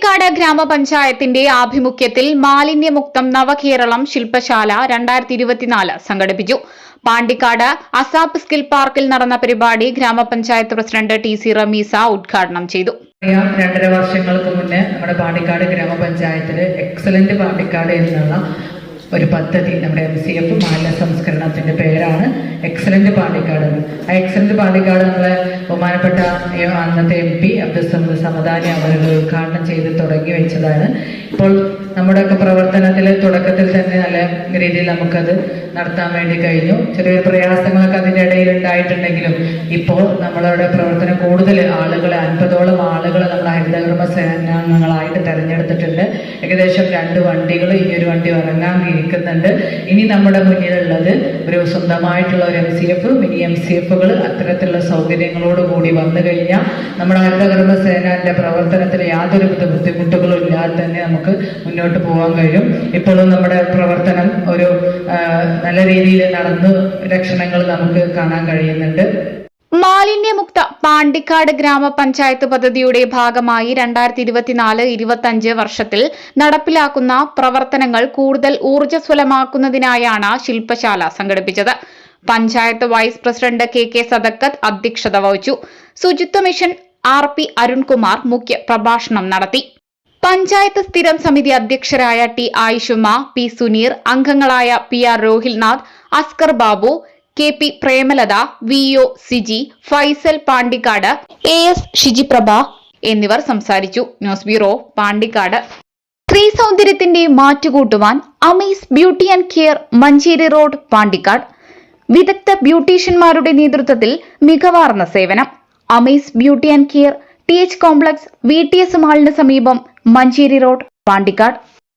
പാണ്ടിക്കാട് ഗ്രാമപഞ്ചായത്തിന്റെ ആഭിമുഖ്യത്തിൽ മാലിന്യമുക്തം നവകേരളം ശില്പശാല രണ്ടായിരത്തി ഇരുപത്തിനാല് സംഘടിപ്പിച്ചു. പാണ്ടിക്കാട് അസാപ്പ് സ്കിൽ പാർക്കിൽ നടന്ന പരിപാടി ഗ്രാമപഞ്ചായത്ത് പ്രസിഡന്റ് ടി സി റമീസ ഉദ്ഘാടനം ചെയ്തു. രണ്ടര വർഷങ്ങൾക്ക് മുന്നേ നമ്മുടെ പാണ്ടിക്കാട് ഗ്രാമപഞ്ചായത്തിൽ എക്സലന്റ് പാണ്ടിക്കാട് എന്നുള്ള ഒരു പദ്ധതി നമ്മുടെ എം സി എഫ് മാലിന്യ സംസ്കരണത്തിന്റെ പേരാണ് എക്സലന്റ് പാണ്ടിക്കാട്. ആ എക്സലന്റ് പാണ്ടിക്കാട് നമ്മളെ ബഹുമാനപ്പെട്ട അന്നത്തെ എം പി അബ്ദുസമദ് സമദാനി അവർ ഉദ്ഘാടനം ചെയ്ത് തുടങ്ങി വെച്ചതാണ്. ഇപ്പോൾ നമ്മുടെയൊക്കെ പ്രവർത്തനത്തിൽ തുടക്കത്തിൽ തന്നെ നല്ല രീതിയിൽ നമുക്കത് നടത്താൻ വേണ്ടി കഴിഞ്ഞു. ചെറിയ പ്രയാസങ്ങളൊക്കെ അതിന്റെ ഇടയിൽ ഉണ്ടായിട്ടുണ്ടെങ്കിലും ഇപ്പോൾ നമ്മളുടെ പ്രവർത്തനം കൂടുതൽ ആളുകൾ അൻപതോളം ആളുകൾ നമ്മൾ ഹരിതകർമ്മ സേനാംഗങ്ങളായിട്ട് തെരഞ്ഞെടുത്തിട്ടുണ്ട്. ഏകദേശം രണ്ട് വണ്ടികൾ ഈ ഒരു വണ്ടി ഇറങ്ങാൻ ഇരിക്കുന്നുണ്ട് ഇനി നമ്മുടെ മുന്നിലുള്ളത് ഒരു സ്വന്തമായിട്ടുള്ള ഒരു M C F mini M C എഫുകൾ അത്തരത്തിലുള്ള സൗകര്യങ്ങളോട് കൂടി വന്നു കഴിഞ്ഞാൽ നമ്മുടെ ഹരിതകർമ്മ സേനാന്റെ പ്രവർത്തനത്തിൽ യാതൊരു ബുദ്ധിമുട്ടുകളും ഇല്ലാതെ തന്നെ നമുക്ക് മുന്നോട്ട് പോകാൻ കഴിയും. ഇപ്പോഴും നമ്മുടെ പ്രവർത്തനം ഒരു നല്ല രീതിയിൽ നടന്നു ലക്ഷണങ്ങൾ നമുക്ക് കാണാൻ കഴിയുന്നുണ്ട്. മാലിന്യമുക്ത പാണ്ടിക്കാട് ഗ്രാമപഞ്ചായത്ത് പദ്ധതിയുടെ ഭാഗമായി രണ്ടായിരത്തി ഇരുപത്തിനാല് ഇരുപത്തഞ്ച് വർഷത്തിൽ നടപ്പിലാക്കുന്ന പ്രവർത്തനങ്ങൾ കൂടുതൽ ഊർജസ്വലമാക്കുന്നതിനായാണ് ശില്പശാല സംഘടിപ്പിച്ചത്. Panchayat vice president K K Sadakkath അധ്യക്ഷത വഹിച്ചു. ശുചിത്വ മിഷൻ ആർ പി അരുൺകുമാർ മുഖ്യ പ്രഭാഷണം നടത്തി. പഞ്ചായത്ത് സ്ഥിരം സമിതി അധ്യക്ഷരായ ടി ആയിഷുമ പി സുനീർ അംഗങ്ങളായ P R Rohilnath Askar Babu K P Premalatha V O Siji Faisal Pandikkad A S Shijiprabha എന്നിവർ സംസാരിച്ചു. News bureau Pandikkad. സ്ത്രീ സൗന്ദര്യത്തിന്റെ മാറ്റുകൂട്ടുവാൻ Amees beauty and care Manjeri road Pandikkad. വിദഗ്ധ ബ്യൂട്ടീഷ്യന്മാരുടെ നേതൃത്വത്തിൽ മികവാർന്ന സേവനം. Amees beauty and care T H complex V T S മാളിന് സമീപം മഞ്ചേരി റോഡ് പാണ്ടിക്കാട്.